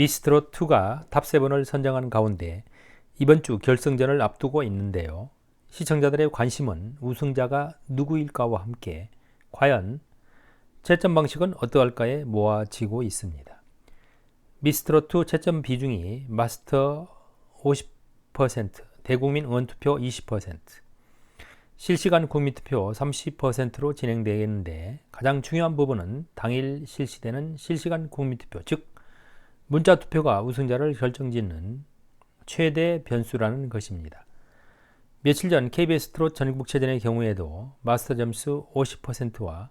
미스트롯2가 탑7을 선정한 가운데 이번 주 결승전을 앞두고 있는데요. 시청자들의 관심은 우승자가 누구일까와 함께 과연 채점 방식은 어떠할까에 모아지고 있습니다. 미스트롯2 채점 비중이 마스터 50%, 대국민 응원투표 20%, 실시간 국민투표 30%로 진행되겠는데 가장 중요한 부분은 당일 실시되는 실시간 국민투표, 즉 문자 투표가 우승자를 결정짓는 최대 변수라는 것입니다. 며칠 전 KBS 트롯 전국체전의 경우에도 마스터 점수 50%와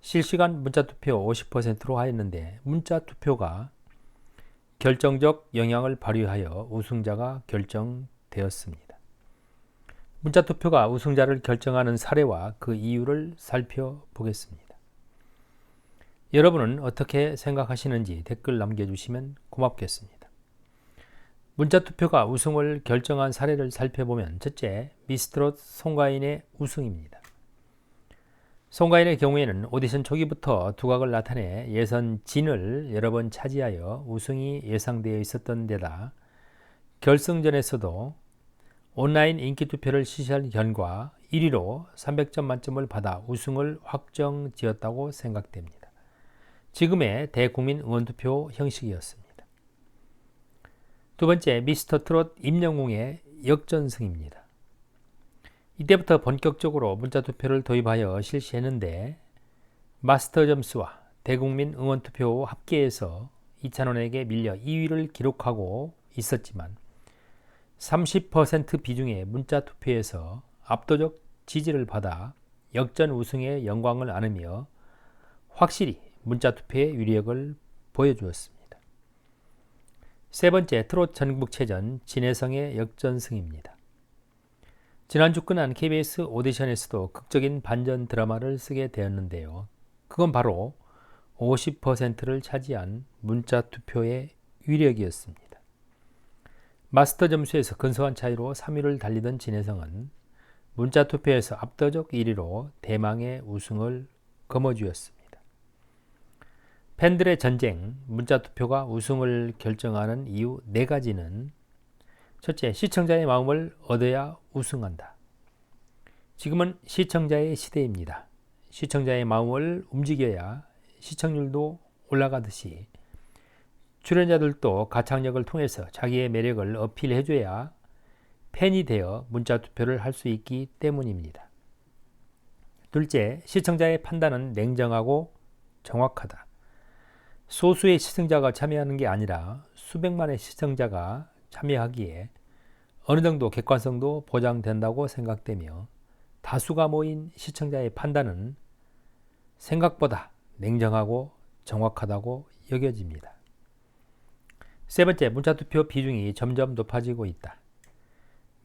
실시간 문자 투표 50%로 하였는데 문자 투표가 결정적 영향을 발휘하여 우승자가 결정되었습니다. 문자 투표가 우승자를 결정하는 사례와 그 이유를 살펴보겠습니다. 여러분은 어떻게 생각하시는지 댓글 남겨주시면 고맙겠습니다. 문자 투표가 우승을 결정한 사례를 살펴보면 첫째, 미스트롯 송가인의 우승입니다. 송가인의 경우에는 오디션 초기부터 두각을 나타내 예선 진을 여러 번 차지하여 우승이 예상되어 있었던 데다 결승전에서도 온라인 인기 투표를 실시한 결과 1위로 300점 만점을 받아 우승을 확정 지었다고 생각됩니다. 지금의 대국민 응원투표 형식이었습니다. 두 번째, 미스터 트롯 임영웅의 역전승입니다. 이때부터 본격적으로 문자 투표를 도입하여 실시했는데 마스터 점수와 대국민 응원 투표 합계에서 이찬원에게 밀려 2위를 기록하고 있었지만 30% 비중의 문자 투표에서 압도적 지지를 받아 역전 우승의 영광을 안으며 확실히 문자 투표의 유력을 보여주었습니다. 세 번째 트롯 전국체전 진해성의 역전승입니다. 지난주 끝난 KBS 오디션에서도 극적인 반전 드라마를 쓰게 되었는데요. 그건 바로 50%를 차지한 문자 투표의 위력이었습니다. 마스터 점수에서 근소한 차이로 3위를 달리던 진해성은 문자 투표에서 압도적 1위로 대망의 우승을 거머쥐었습니다. 팬들의 전쟁, 문자 투표가 우승을 결정하는 이유 네 가지는 첫째, 시청자의 마음을 얻어야 우승한다. 지금은 시청자의 시대입니다. 시청자의 마음을 움직여야 시청률도 올라가듯이 출연자들도 가창력을 통해서 자기의 매력을 어필해줘야 팬이 되어 문자 투표를 할 수 있기 때문입니다. 둘째, 시청자의 판단은 냉정하고 정확하다. 소수의 시청자가 참여하는 게 아니라 수백만의 시청자가 참여하기에 어느 정도 객관성도 보장된다고 생각되며 다수가 모인 시청자의 판단은 생각보다 냉정하고 정확하다고 여겨집니다. 세 번째, 문자투표 비중이 점점 높아지고 있다.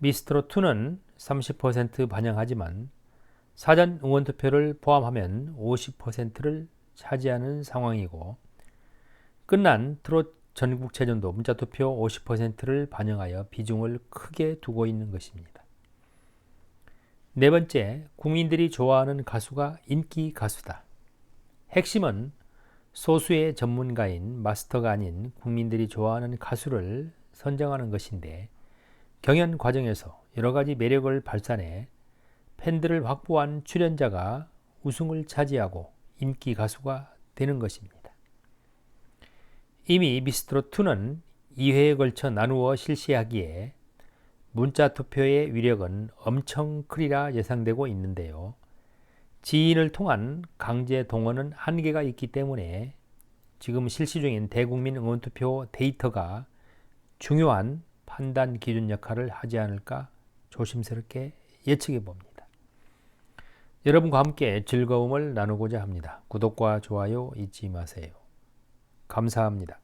미스트로2는 30% 반영하지만 사전 응원투표를 포함하면 50%를 차지하는 상황이고 끝난 트롯 전국체전도 문자투표 50%를 반영하여 비중을 크게 두고 있는 것입니다. 네 번째, 국민들이 좋아하는 가수가 인기 가수다. 핵심은 소수의 전문가인 마스터가 아닌 국민들이 좋아하는 가수를 선정하는 것인데 경연 과정에서 여러 가지 매력을 발산해 팬들을 확보한 출연자가 우승을 차지하고 인기 가수가 되는 것입니다. 이미 미스트로2는 2회에 걸쳐 나누어 실시하기에 문자 투표의 위력은 엄청 크리라 예상되고 있는데요. 지인을 통한 강제 동원은 한계가 있기 때문에 지금 실시 중인 대국민 응원 투표 데이터가 중요한 판단 기준 역할을 하지 않을까 조심스럽게 예측해 봅니다. 여러분과 함께 즐거움을 나누고자 합니다. 구독과 좋아요 잊지 마세요. 감사합니다.